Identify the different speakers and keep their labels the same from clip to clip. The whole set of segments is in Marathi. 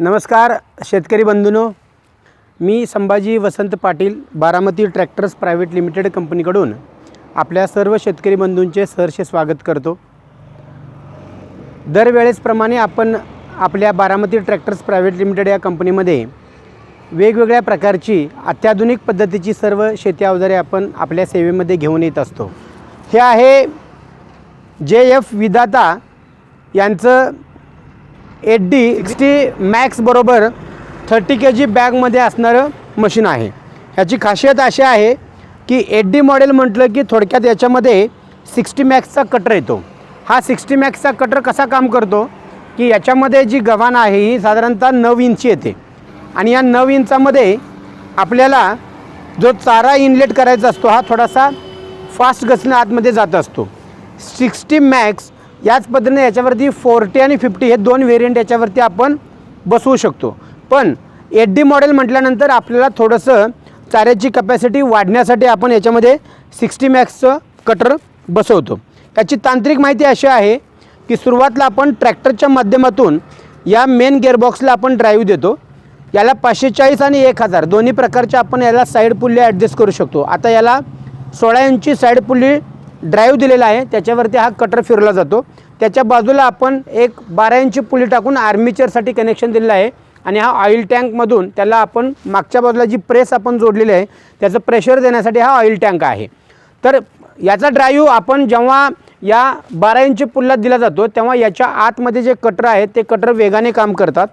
Speaker 1: नमस्कार शेतकरी बंधूनो. मी Sambhaji Vasant Patil Baramati tractors private limited कंपनीकडून आपल्या सर्व शेतकरी बंधूंचे सहर्ष स्वागत करतो. दरवेळेसप्रमाणे आपण आपल्या बारामती ट्रॅक्टर्स प्रायव्हेट लिमिटेड या कंपनीमध्ये वेगवेगळ्या प्रकारची अत्याधुनिक पद्धतीची सर्व शेती अवजारे आपण आपल्या सेवेमध्ये घेऊन येत असतो. हे आहे जे एफ विदाता यांचं एट डी सिक्स्टी मॅक्सबरोबर थर्टी के जी बॅगमध्ये असणारं मशीन आहे. ह्याची खासियत अशी आहे की एट डी मॉडेल म्हटलं की थोडक्यात याच्यामध्ये सिक्स्टी मॅक्सचा कटर येतो. हा सिक्स्टी मॅक्सचा कटर कसा काम करतो? की याच्यामध्ये जी गव्हाण आहे ही साधारणतः नऊ इंची येते. आणि या नऊ इंचामध्ये आपल्याला जो चारा इनलेट करायचा असतो हा थोडासा फास्ट गतीने आतमध्ये जात असतो. सिक्स्टी मॅक्स याच पद्धतीने याच्यावरती फोर्टी आणि फिफ्टी हे दोन व्हेरियंट याच्यावरती आपण बसवू शकतो. पण एट डी मॉडेल म्हटल्यानंतर आपल्याला थोडंसं चाऱ्याची कपॅसिटी वाढण्यासाठी आपण याच्यामध्ये सिक्स्टी मॅक्सचं कटर बसवतो. याची तांत्रिक माहिती अशी आहे की सुरुवातीला आपण ट्रॅक्टरच्या माध्यमातून या मेन गेअरबॉक्सला आपण ड्राईव्ह देतो. याला पाचशे चाळीस आणि एक हजार दोन्ही प्रकारच्या आपण याला साईड पुल्ली ॲडजस्ट करू शकतो. आता याला सोळा इंची साईड पुल्ली ड्राईव्ह दिलेला आहे त्याच्यावरती हा कटर फिरला जातो. त्याच्या बाजूला आपण एक बारा इंची पुली टाकून आर्मीचरसाठी कनेक्शन दिलेलं आहे आणि हा ऑइल टँकमधून त्याला आपण मागच्या बाजूला जी प्रेस आपण जोडलेली आहे त्याचं प्रेशर देण्यासाठी हा ऑइल टँक आहे. तर याचा ड्राईव्ह आपण जेव्हा या बारा इंची पुलला दिला जातो तेव्हा याच्या आतमध्ये जे कटर आहेत ते कटर वेगाने काम करतात.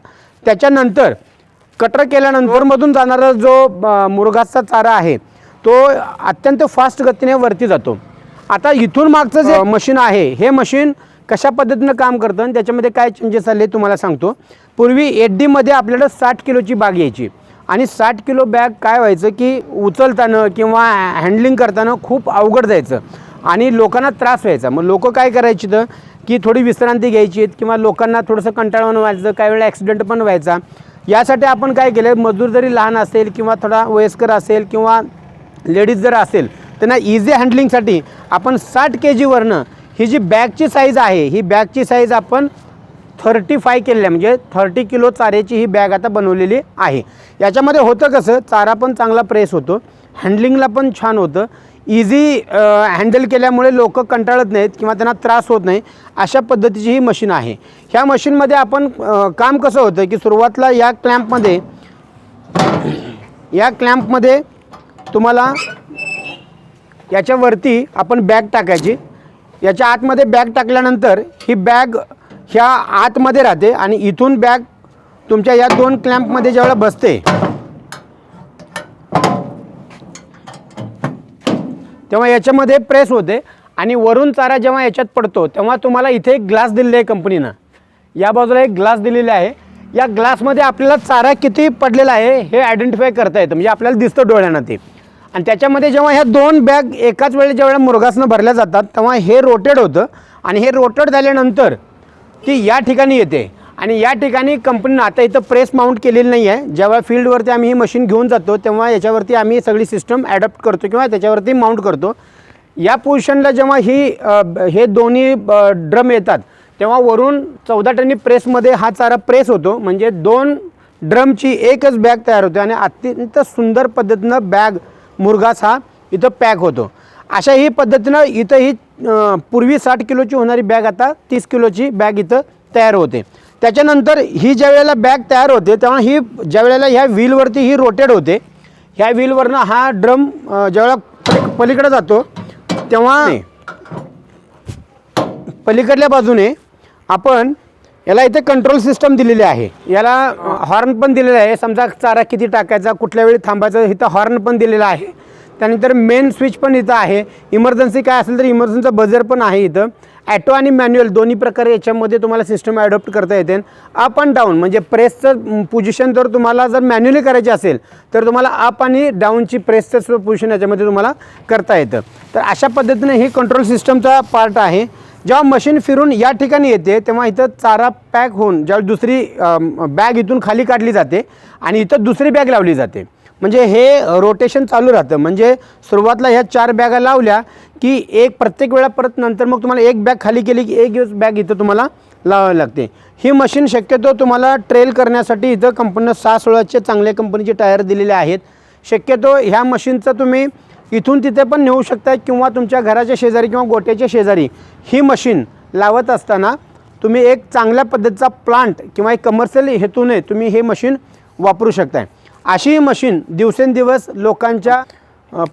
Speaker 1: त्याच्यानंतर कटर केल्यानंतरमधून जाणारा जो मुरगाचा मुरघासचा चारा आहे तो अत्यंत फास्ट गतीने वरती जातो. आता इथून मागचं जे मशीन आहे हे मशीन कशा पद्धतीनं काम करतं आणि त्याच्यामध्ये काय चेंजेस आले तुम्हाला सांगतो. पूर्वी एट डीमध्ये आपल्याला साठ किलोची बाग यायची. आणि साठ किलो बॅग काय व्हायचं की उचलताना किंवा हँडलिंग करताना खूप अवघड जायचं. आणि लोकांना त्रास व्हायचा. मग लोक काय करायची तर की थोडी विश्रांती घ्यायची किंवा लोकांना थोडंसं कंटाळवाणं व्हायचं काही वेळा ॲक्सिडेंट पण व्हायचा. यासाठी आपण काय केलं? मजूर जरी लहान असेल किंवा थोडा वयस्कर असेल किंवा लेडीज जर असेल त्यांना इझी हँडलिंगसाठी आपण साठ के जीवरनं ही जी बॅगची साईज आहे ही बॅगची साईज आपण थर्टी फाय केलेली आहे. म्हणजे थर्टी किलो चाऱ्याची ही बॅग आता बनवलेली आहे. याच्यामध्ये होतं कसं चारा पण चांगला प्रेस होतो. हँडलिंगला पण छान होतं. इझी हँडल केल्यामुळे लोक कंटाळत नाहीत किंवा त्यांना त्रास होत नाही. अशा पद्धतीची ही मशीन आहे. ह्या मशीनमध्ये आपण काम कसं होतं की सुरुवातीला या क्लॅम्पमध्ये या क्लॅम्पमध्ये तुम्हाला याच्यावरती आपण बॅग टाकायची. याच्या आतमध्ये बॅग टाकल्यानंतर ही बॅग ह्या आतमध्ये राहते आणि इथून बॅग तुमच्या या दोन क्लॅम्पमध्ये ज्यावेळेला बसते तेव्हा याच्यामध्ये प्रेस होते आणि वरून चारा जेव्हा याच्यात पडतो तेव्हा तुम्हाला इथे एक ग्लास दिलेला आहे कंपनीनं. या बाजूला एक ग्लास दिलेला आहे. या ग्लासमध्ये आपल्याला चारा किती पडलेला आहे हे आयडेंटिफाय करता येतं. म्हणजे आपल्याला दिसतं डोळ्यांना ते. आणि त्याच्यामध्ये जेव्हा ह्या दोन बॅग एकाच वेळी जेव्हा मुरगासनं भरल्या जातात तेव्हा हे रोटेड होतं. आणि हे रोटेड झाल्यानंतर ती या ठिकाणी येते. आणि या ठिकाणी कंपनीनं आता इथं प्रेस माउंट केलेली नाही आहे जेव्हा फील्डवरती आम्ही ही मशीन घेऊन जातो तेव्हा याच्यावरती आम्ही सगळी सिस्टम ॲडॉप्ट करतो किंवा त्याच्यावरती माउंट करतो. या पोझिशनला जेव्हा ही हे दोन्ही ड्रम येतात तेव्हा वरून चौदा टनी प्रेसमध्ये हा चारा प्रेस होतो. म्हणजे दोन ड्रमची एकच बॅग तयार होते. आणि अत्यंत सुंदर पद्धतीनं बॅग मुरघास हा इथं पॅक होतो. अशा ही पद्धतीनं इथं ही पूर्वी साठ किलोची होणारी बॅग आता तीस किलोची बॅग इथं तयार होते. त्याच्यानंतर ही ज्या वेळेला बॅग तयार होते तेव्हा ही ज्या वेळेला ह्या व्हीलवरती ही रोटेड होते ह्या व्हीलवरनं हा ड्रम ज्यावेळेला पली- पलीकडे जातो तेव्हा पलीकडल्या बाजूने आपण याला इथे कंट्रोल सिस्टम दिलेली आहे. याला हॉर्न पण दिलेला आहे. समजा चारा किती टाकायचा कुठल्या वेळी थांबायचा इथं हॉर्न पण दिलेला आहे. त्यानंतर मेन स्विच पण इथं आहे. इमर्जन्सी काय असेल तर इमर्जन्सीचा बजर पण आहे इथं. ॲटो आणि मॅन्युअल दोन्ही प्रकारे याच्यामध्ये तुम्हाला सिस्टम ॲडॉप्ट करता येते. अप अँड डाऊन म्हणजे प्रेसचं पोझिशन जर तुम्हाला जर मॅन्युअली करायची असेल तर तुम्हाला अप आणि डाऊनची प्रेसचं पोझिशन याच्यामध्ये तुम्हाला करता येतं. तर अशा पद्धतीने ही कंट्रोल सिस्टमचा पार्ट आहे. जेव्हा मशीन फिरून या ठिकाणी येते तेव्हा इथं चारा पॅक होऊन ज्यावेळी दुसरी बॅग इथून खाली काढली जाते आणि इथं दुसरी बॅग लावली जाते. म्हणजे हे रोटेशन चालू राहतं. म्हणजे सुरुवातीला ह्या चार बॅगा लावल्या की एक प्रत्येक वेळा परत नंतर मग तुम्हाला एक बॅग खाली केली की एक बॅग इथं तुम्हाला लावावी लागते. ही मशीन शक्यतो तुम्हाला ट्रेल करण्यासाठी इथं कंपनीनं सहा सोळाचे चांगल्या कंपनीचे टायर दिलेले आहेत. शक्यतो ह्या मशीनचं तुम्ही इथून तिथे पण नेऊ शकताय किंवा तुमच्या घराच्या शेजारी किंवा गोट्याच्या शेजारी ही मशीन लावत असताना तुम्ही एक चांगल्या पद्धतीचा प्लांट किंवा एक कमर्शियल हेतूने तुम्ही हे मशीन वापरू शकताय. अशी ही मशीन दिवसेंदिवस लोकांच्या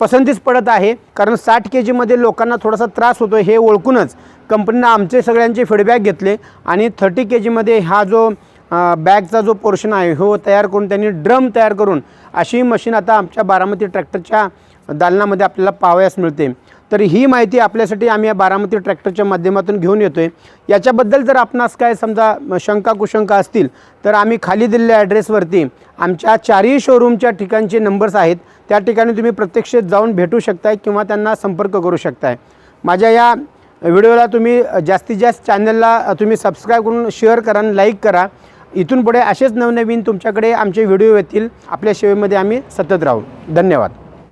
Speaker 1: पसंतीस पडत आहे. कारण साठ के जीमध्ये लोकांना थोडासा त्रास होतो हे ओळखूनच कंपनीनं आमचे सगळ्यांचे फीडबॅक घेतले आणि थर्टी के जीमध्ये हा जो बॅगचा जो पोर्शन आहे हो तयार करून त्यांनी ड्रम तयार करून अशी मशीन आता आमच्या बारामती ट्रॅक्टरच्या दालनामध्ये आपल्याला पावयास मिळते. तर ही माहिती आपल्यासाठी आम्ही या बारामती ट्रॅक्टरच्या माध्यमातून घेऊन येतो आहे याच्याबद्दल जर आपणास काय समजा शंका कुशंका असतील तर आम्ही खाली दिलेल्या ॲड्रेसवरती आमच्या चारही शोरूमच्या ठिकाणचे नंबर्स आहेत. त्या ठिकाणी तुम्ही प्रत्यक्ष जाऊन भेटू शकताय किंवा त्यांना संपर्क करू शकताय. माझ्या या व्हिडिओला तुम्ही जास्तीत जास्त चॅनलला तुम्ही सबस्क्राईब करून शेअर करा आणि लाईक करा. इथून पुढे असेच नवनवीन तुमच्याकडे आमचे व्हिडिओ येतील. आपल्या सेवेमध्ये आम्ही सतत राहू. धन्यवाद.